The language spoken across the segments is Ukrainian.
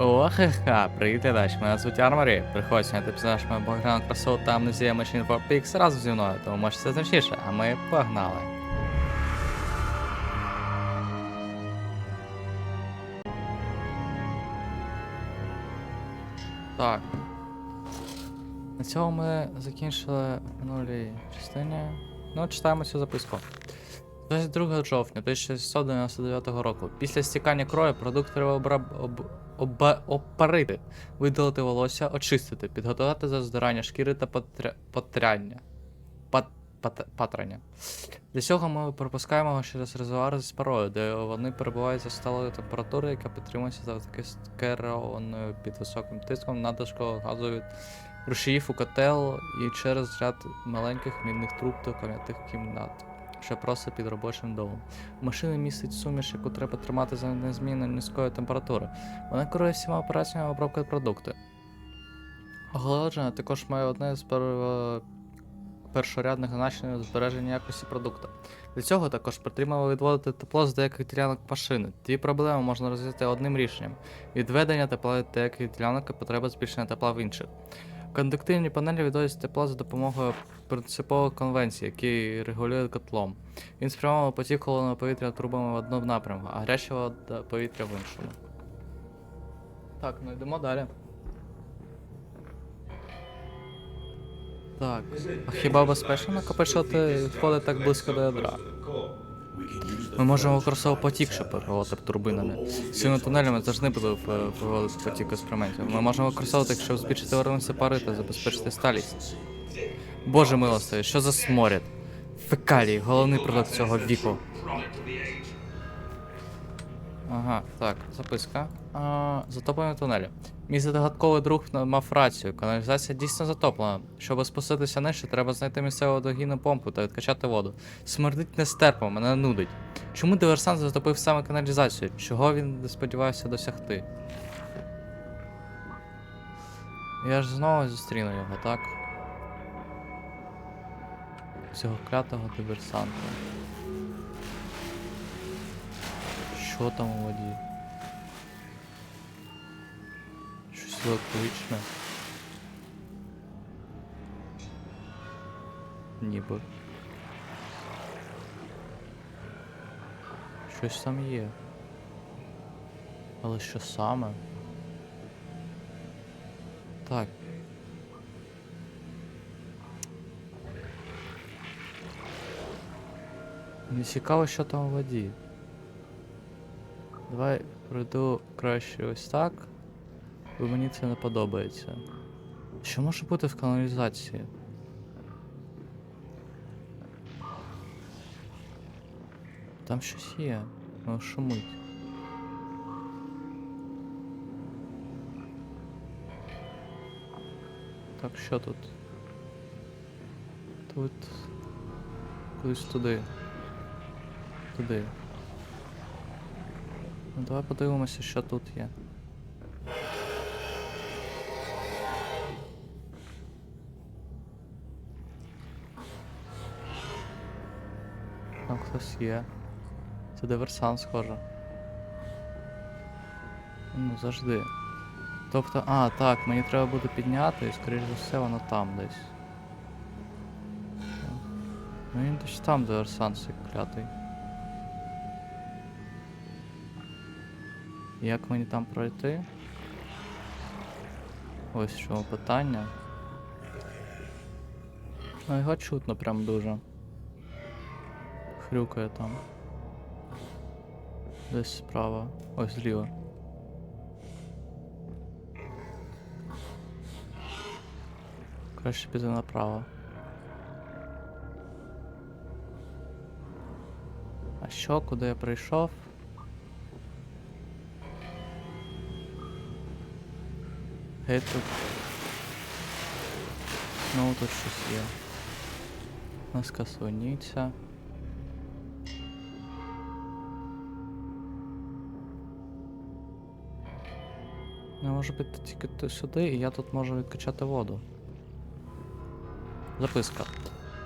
О, ха-ха, привіт, глядач, мене звуть Арморі. Приходь сняти пізнаєш мою багряну красу та амнезія Machine for Pigs разом зі мною, тому може це зручніше, а ми погнали. Так. На цьому ми закінчили в минулій частині. Ну, читаємо цю записку. 22 жовтня 1699 року. Після стікання крові продукт треба обраб... об... оба... опарити, видалити волосся, очистити, підготувати до здирання шкіри та потря... потряння. Пат... Пат... Патрання. Для цього ми пропускаємо його через резервуар з парою, де вони перебувають за сталою температурою, яка підтримується завдяки керованою під високим тиском надлишкового газу від рушіїв у котел і через ряд маленьких мідних труб до кам'ятих кімнат що просто під робочим домом. У машини містить суміш, яку треба тримати за незмінно низької температури. Вона керує всіма операціями обробки продукту. Охолодження також має одне з пер... першорядних значень збереження якості продукту. Для цього також потрібно відводити тепло з деяких ділянок машини. Ті проблеми можна розв'язати одним рішенням: відведення тепла від деяких ділянок і потреба збільшення тепла в інших. Кондуктивні панелі відводять тепло за допомогою принципових конвенцій, які регулюють котлом. Він спрямовує потік холодного повітря трубами в одному напрямку, а гарячого повітря в іншому. Так, ну йдемо далі. Так. А хіба безпечно накопичувати відходи так близько до ядра? Ми можемо використовувати потік, щоб переговорити турбинами. Цими тунелями завжди буде проводити потік експериментів. Ми можемо використовувати, щоб збільшити виробництво пари та забезпечити сталість. Боже милостиві, що за сморід? Фекалії, головний продукт цього віку. Ага, так, записка. А, затоплені тунелі. Мій загадковий друг мав рацію. Каналізація дійсно затоплена. Щоб спуститися нижче, треба знайти місцеву водогінну помпу та відкачати воду. Смердить нестерпно, мене нудить. Чому диверсант затопив саме каналізацію? Чого він не сподівався досягти? Я ж знову зустріну його, так? Цього клятого диверсанта. Що там у воді? Щось електричне. Ніби. Щось там є. Але що саме? Так. Мені цікаво, що там у воді. Давай пройду краще ось так. Бо мені це не подобається. Що може бути в каналізації? Там щось є. Воно шумить. Так, що тут? Тут. Кудись туди. Туди. Ну, давай подивимося, що тут є. Там хтось є. Це диверсант, схоже. Ну, завжди. Тобто, а, так, мені треба буде підняти, і скоріш за все воно там десь. Ну він десь там диверсант цей клятий. Як мені там пройти? Ось в чому питання. Ну його чутно прям дуже. Хрюкає там. Десь справа. Ось зліва. Краще піти направо. А що, куди я прийшов? Геть тут. Знову тут щось є. Наска слоніця. Я можу піти тільки сюди, і я тут можу відкачати воду. Записка.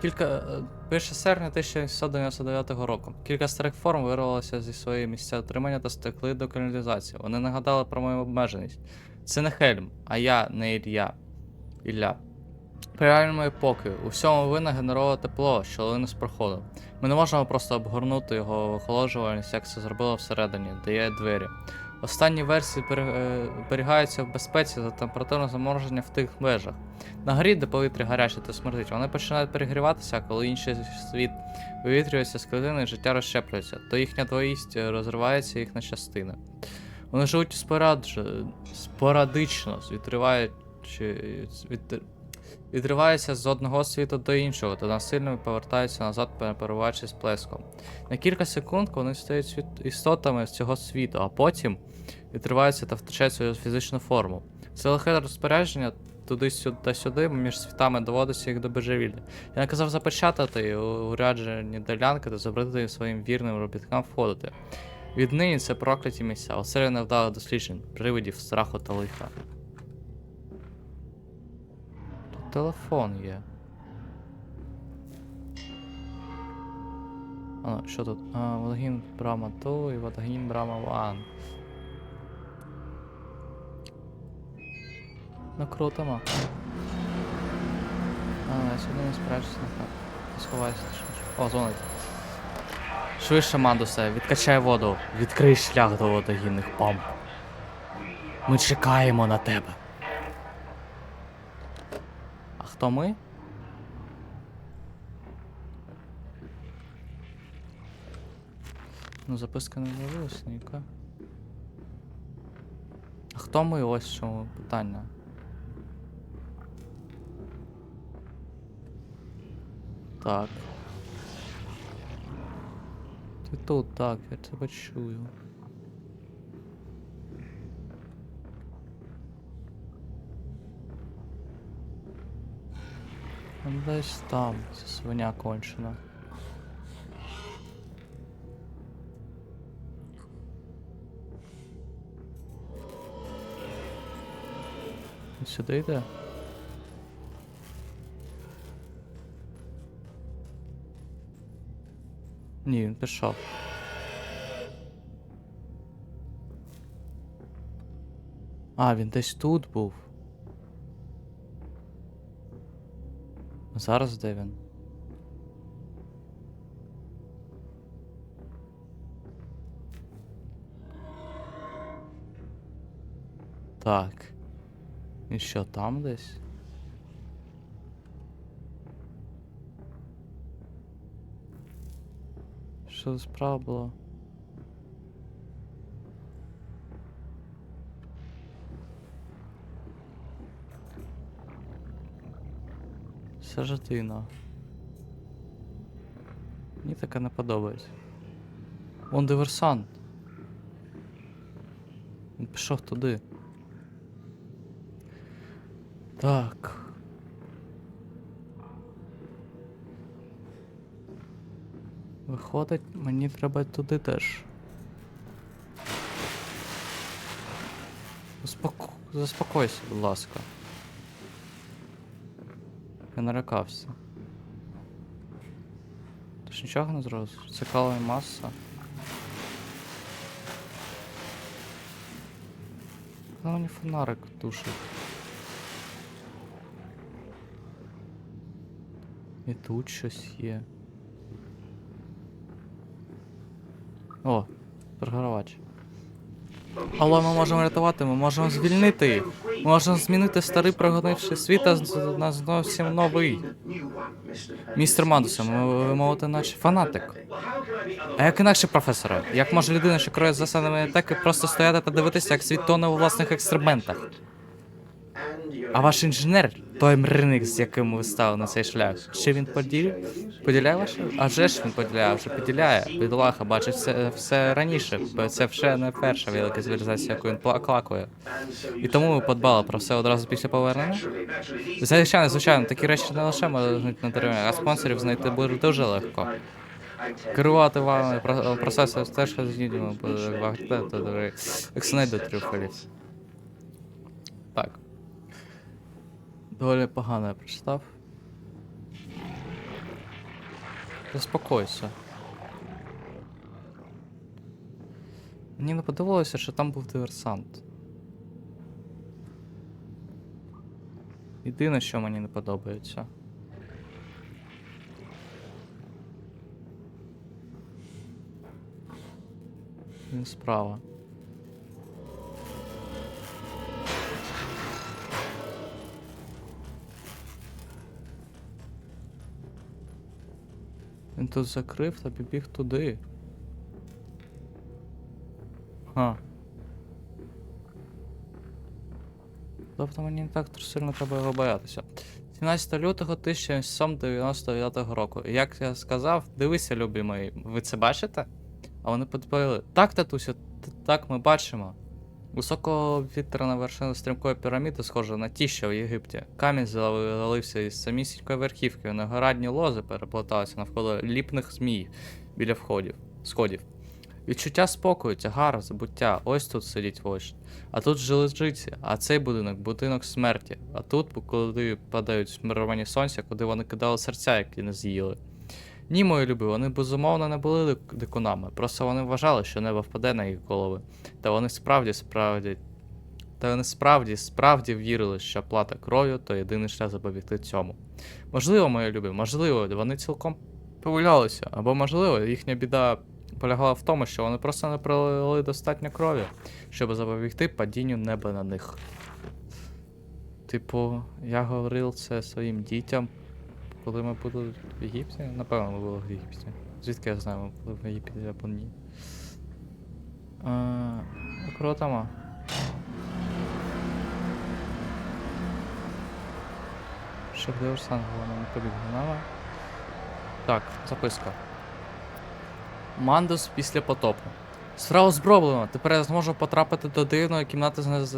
Кілька. е, 1 серпня 1799 року. Кілька старих форм вирвалося зі своєї місця отримання та стекли до каналізації. Вони нагадали про мою обмеженість. Це не Хельм, а я не Ілля. Ілля. Реальному епоки у всьому винна генерове тепло, що лине з проходу. Ми не можемо просто обгорнути його охолоджувальність, як це зробило всередині, де є двері. Останні версії е, зберігаються в безпеці за температурного замороження в тих межах. На горі, де повітря гаряче та смердить, вони починають перегріватися, коли інший світ вивітрюється з клітини і життя розщеплюється, то їхня двоїсть е, розривається їх на частини. Вони живуть спорадж... спорадично, відриваючи... від... відриваються з одного світу до іншого та насильно повертаються назад, перебуваючи плеском. На кілька секунд вони стають істотами з цього світу, а потім відриваються та втрачають свою фізичну форму. Це лихе розпорядження туди-сюди та сюди між світами доводиться їх до божевілля. Я наказав запечатати уряджені ділянки та забрати своїм вірним робіткам входити. Віднині це прокляті місця, оселя невдалих досліджень, привидів, страху та лиха. Тут телефон є. А, ну, що тут? А, Вадагін Брама 2 і Вадагін Брама 1. Ну круто, ма. А, я сюди не спрячуся, нехай. Сховайся точніше. О, дзвонить. Швидше, Мандусе, відкачай воду. Відкрий шлях до водогінних помп. Ми чекаємо на тебе. А хто ми? Ну, записка не з'явилася ніяка. А хто ми ось чому питання? Так. Ти тут, так, я тебе чую. Ну, Десь там, ця свиня кончена. Сюди йде? Ні, він пішов. А, він десь тут був. Зараз де він? Так. Він що, там десь? Що справа була? Сажатина. Мені таке не подобається. Он диверсант. Він пішов туди. Так. Виходить, мені треба туди теж. Заспоко... Заспокойся, будь ласка. Я налякався. Ти ж нічого не зрозумів? Це калова маса. Ну мені фонарик душить. І тут щось є. О, програвач. Але ми можемо рятувати, ми можемо звільнити їх. Ми можемо змінити старий прогонивший світ а з- на зовсім новий. Містер Мандусе, ми ви мовите наче фанатик. А як інакше, професоре? Як може людина, що кроє засадами атаки, просто стояти та дивитися, як світ тоне у власних експериментах? А ваш інженер, той мриник, з яким ви стали на цей шлях, чи він поділ... поділяє ваше? А вже ж він поділяє, вже поділяє. Бідолаха бачить все, все раніше, бо це вже не перша велика цивілізація, яку він пла- клакує. І тому ми подбали про все одразу після повернення. Звичайно, звичайно, такі речі не лише можуть на дереві, а спонсорів знайти буде дуже легко. Керувати вами про- процесом теж буде вагте, то дори. Ексней до трюфелів. Так. Доволі погано я прочитав. Заспокойся. Мені не подобалося, що там був диверсант. Єдине, що мені не подобається. Він справа. Він тут закрив та побіг туди. Ха. Тобто мені не так сильно треба його боятися. 17 лютого 1799 року. Як я сказав, дивися, любі мої, ви це бачите? А вони підповіли. Так, татусю, так ми бачимо. Високовітряна вершина стрімкої піраміди схожа на ті, що в Єгипті. Камінь залився із самісінької верхівки, виноградні лози переплеталися навколо ліпних змій біля входів, сходів. Відчуття спокою, тягар, забуття. Ось тут сидить вождь. А тут жили жиці, а цей будинок будинок смерті. А тут, куди падають мировані сонця, куди вони кидали серця, які не з'їли. Ні, мої любі, вони безумовно не були дикунами, просто вони вважали, що небо впаде на їх голови. Та вони справді справді. Та вони справді, справді вірили, що плата кров'ю то єдиний шлях запобігти цьому. Можливо, мої любі, можливо, вони цілком помилялися, або можливо, їхня біда полягала в тому, що вони просто не пролили достатньо крові, щоб запобігти падінню неба на них. Типу, я говорив це своїм дітям, коли ми були в Єгипті. Напевно, ми були в Єгипті. Звідки я знаю, ми були в Єгипті або ні. Е, ну, круто, ма. Щоб диверсант головне не побіг. Так, записка. Мандус після потопу. Справа зроблено. Тепер я зможу потрапити до дивної кімнати з, нез...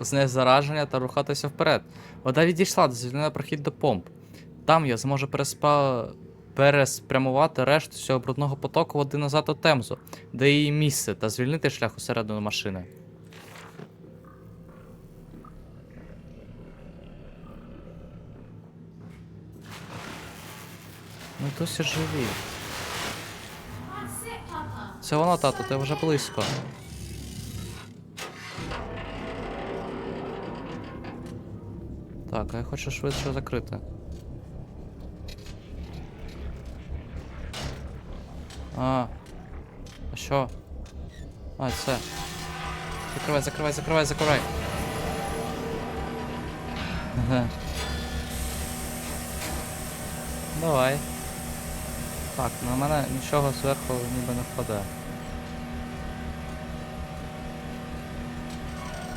з незараження та рухатися вперед. Вода відійшла, звільнила прохід до помп. Там я зможу переспа... переспрямувати решту цього брудного потоку води назад у Темзу, де її місце, та звільнити шлях усередину машини. Ми досі живі. Це воно, тато, ти вже близько. Так, а я хочу швидше закрити. А. А що? А, це. Закривай, закривай, закривай, закривай. Ага. Давай. Так, на мене нічого зверху ніби не впаде.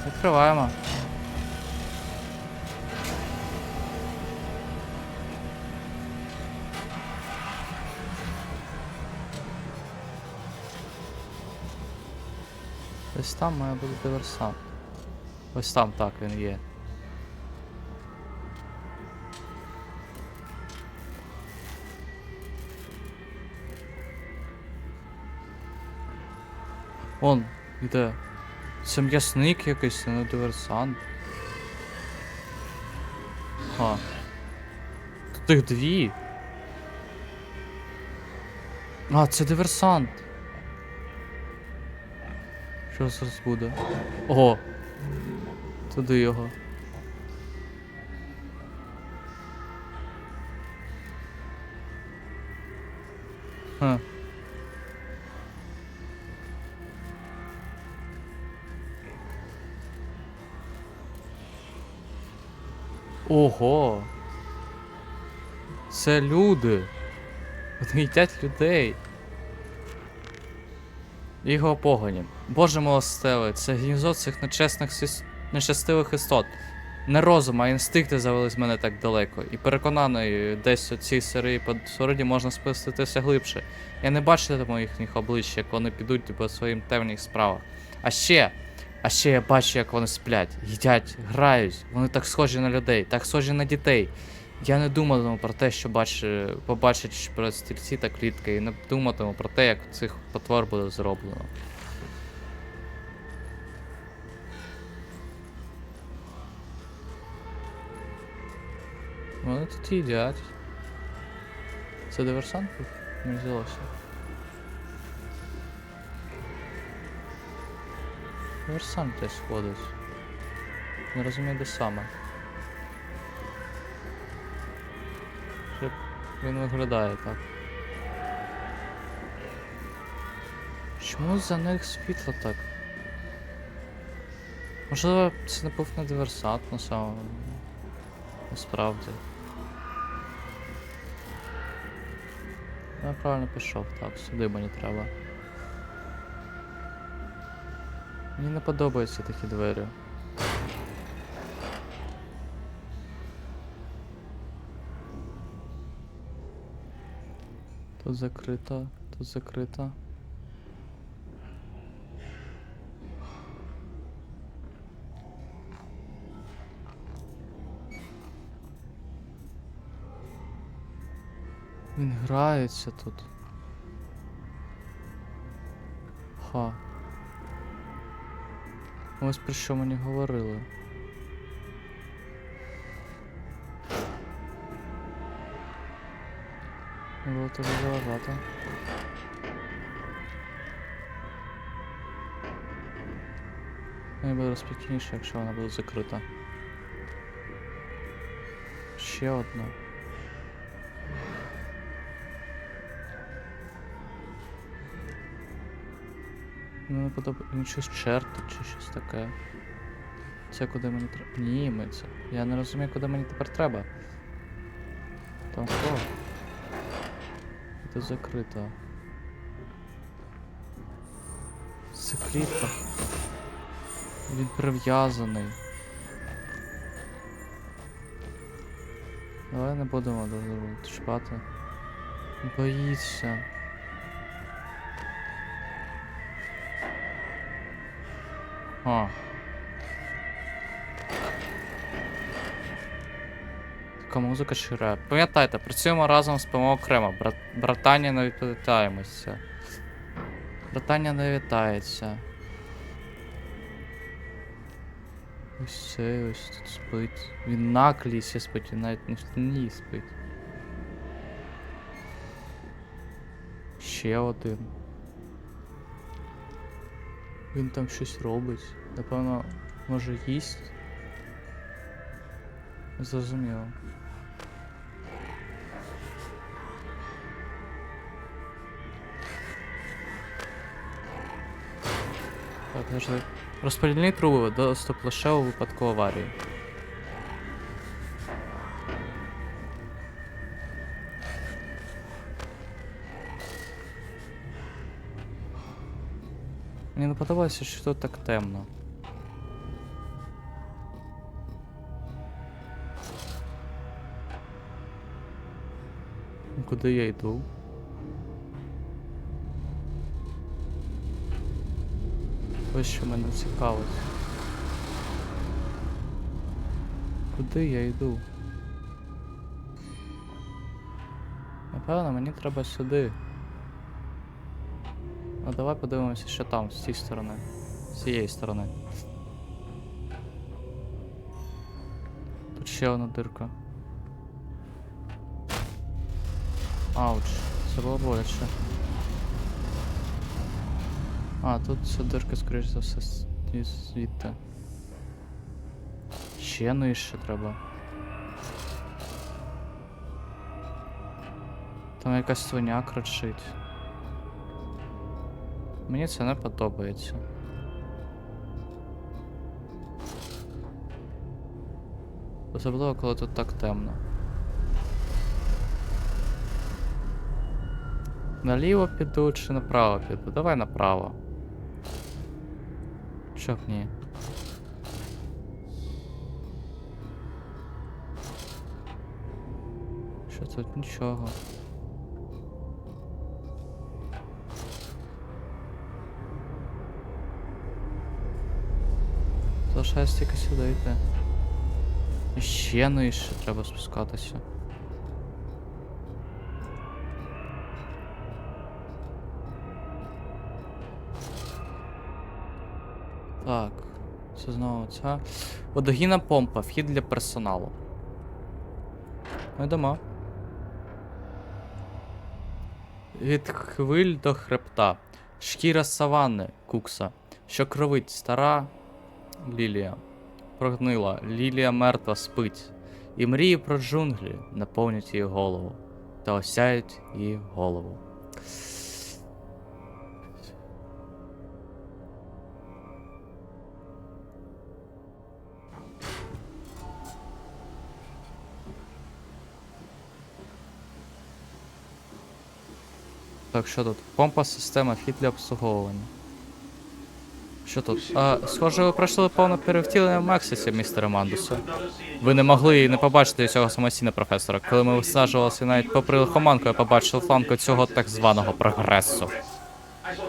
Відкриваємо. Ось там має бути диверсант. Ось там так він є. Он, іде. Це м'ясник якийсь, це не диверсант. Ха. Тут їх дві. А, це диверсант. Що зараз буде? Ого. Туди його. Ха. Ого. Це люди. Вони їдять людей. Його погоні. Боже милостивий, це гніздо цих нечесних нещастивих істот. Не розум, а інстинкти завелись мене так далеко. І переконаний, десь у цій серії посередні можна спуститися глибше. Я не бачитиму їхніх облич, як вони підуть по своїм темніх справах. А ще, а ще я бачу, як вони сплять, їдять, грають. Вони так схожі на людей, так схожі на дітей. Я не думатиму про те, що бачу, побачать про стільці та клітки, і не думатиму про те, як цих потвор буде зроблено. Вони тут їдять. Це диверсант? був? Не взялося. Версан десь ходить. Не розумію, де саме. Щоб він виглядає так. Чому за них світло так? Можливо, це не був не диверсант на самому. Насправді. Я правильно пішов, так, сюди мені треба. Мені не подобаються такі двері. Тут закрито, тут закрито. Він грається тут. Ха. Ось про що мені говорили. Було тобі заважати. Мені буде спокійніше, якщо вона буде закрита. Ще одна. Подобається. Він щось черти чи щось таке. Це куди мені треба. Ні, ми це. Я не розумію, куди мені тепер треба. Там хто? Це закрито. Це клітка. Він прив'язаний. Давай не будемо чіпати. Боїться. А. Така музика чи. Пам'ятайте, працюємо разом, спимо окремо. Брат... Братання не відповідаємося. Братання не вітається. Ось цей ось тут спить. Він на клісі спить, він навіть не в стіні спить. Ще один. Він там щось робить. Напевно, може їсть. Зрозуміло. Так, завжди. Розподільні труби доступ лише у випадку аварії. Що тут так темно. Куди я йду? Ось що мене цікавить. Куди я йду? Напевно, мені треба сюди. Ну давай подивимося, що там, з цієї сторони. З цієї сторони. Тут ще одна дирка. Ауч, це було боляче. А, тут ця дирка, скоріш за все, звідти. Ще нижче треба. Там якась свиня кричить. Мені це не подобається. Особливо, коли тут так темно. Наліво піду чи направо піду? Давай направо. Чо б ні? Що тут нічого. Залишається тільки сюди йти. Ще нижче треба спускатися. Так, це знову ця. Водогінна помпа, вхід для персоналу. Ми йдемо. від хвиль до хребта, шкіра саванни кукса, що кровить стара лілія. Прогнила, лілія мертва спить, і мрії про джунглі наповнять її голову та осяють її голову. Так, що тут? Помпа система хід для обслуговування. Що тут? А, схоже, ви пройшли повне перевтілення в Максисі, містере Мандусе. Ви не могли не побачити цього самостійно, професора. Коли ми висаджувалися навіть попри лихоманку, я побачив фланку цього так званого прогресу.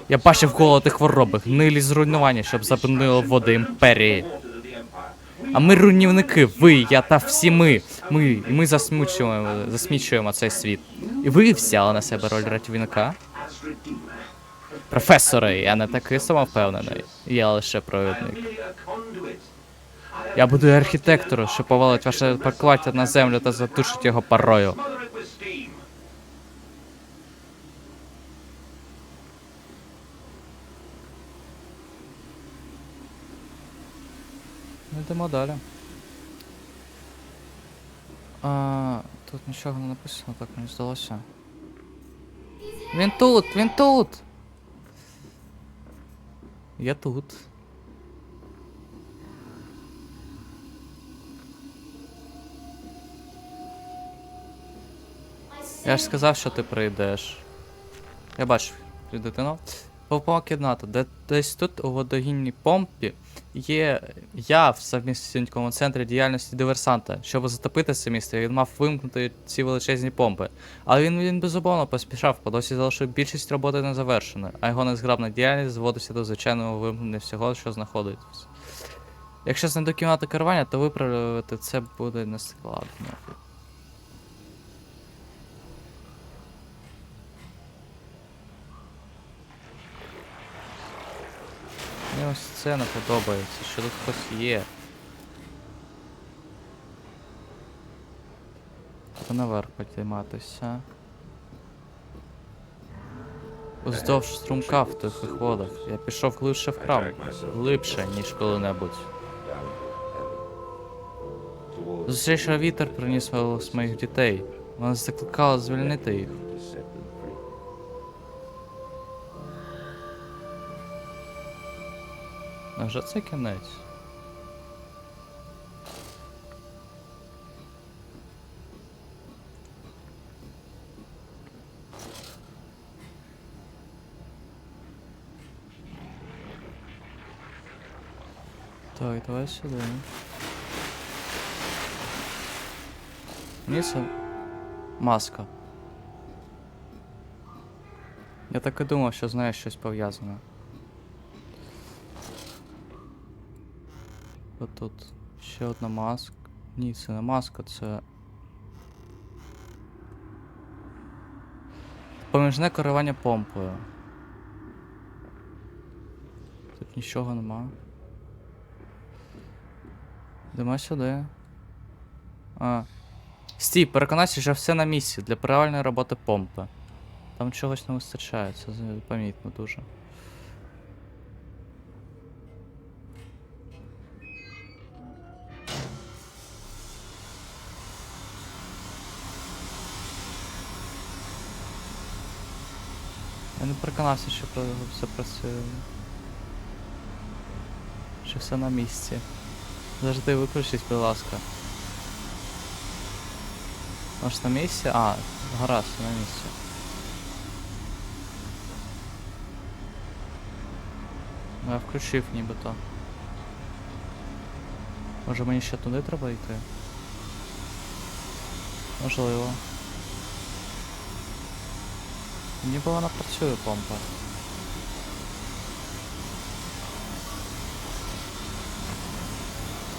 Я бачив голод і хвороби, гнилі зруйнування, щоб запинило води імперії. А ми руйнівники, ви, я та всі ми. Ми, і ми засмучуємо, засмічуємо цей світ. І ви взяли на себе роль рятівника? Професоре, я не такий самовпевнений. Я лише провідник. Я буду архітектором, що повалить ваше покладтя на землю та затушить його парою. Ну, Йдемо далі. А, тут нічого не написано, так мені здалося. Він тут, він тут! Я тут. Я ж сказав, що ти прийдеш. Я бачив цю дитину. Попав кімнату, де десь тут у водогінній помпі є я в совмісненькому центрі діяльності диверсанта. Щоб затопити це місце, він мав вимкнути ці величезні помпи. Але він, він безумовно поспішав, по досі залишив більшість роботи незавершеною, а його незграбна діяльність зводиться до звичайного вимкнення всього, що знаходиться. Якщо знайду кімнату керування, то виправити це буде нескладно. Мені ось це не подобається, що тут хтось є. Треба наверх підійматися. Уздовж струмка в тихих водах. Я пішов глибше в храм. Глибше, ніж коли-небудь. Зустрічав вітер приніс голос моїх дітей. Вони закликали звільнити їх. Невже це кінець? Так, давай сюди. Ні, це маска. Я так і думав, що з нею щось пов'язане. Тут ще одна маска. Ні, це не маска, це. Поміжне керування помпою. Тут нічого нема. Йдемо сюди. А. Стій, переконайся, що все на місці для правильної роботи помпи. Там чогось не вистачає, це помітно дуже. Не переконався, що все працює. Що все на місці. Завжди виключись, будь ласка. Може на місці? А, гаразд, на місці. Ну я включив нібито. Може мені ще туди треба йти? Можливо. Ніби вона працює помпа.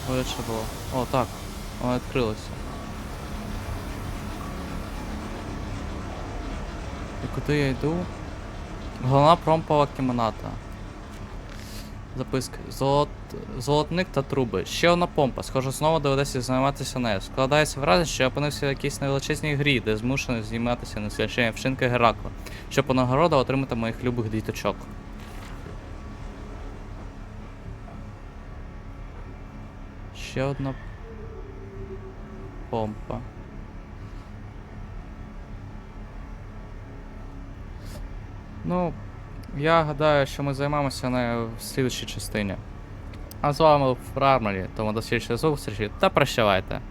Боляче було. О, так. Вона відкрилася. І куди я йду? Головна промпова кімната. Записка. Золот... золотник та труби. Ще одна помпа. Схоже, знову доведеться займатися нею. Складається враження, що я опинився в якійсь невеличезній грі, де змушений зніматися на священні вчинки Геракла, щоб по нагороду отримати моїх любих діточок. Ще одна помпа. Ну, я гадаю, що ми займемося нею в слідчій частині. А з вами був Фрармері, тому до слідчої зустрічі та прощавайте.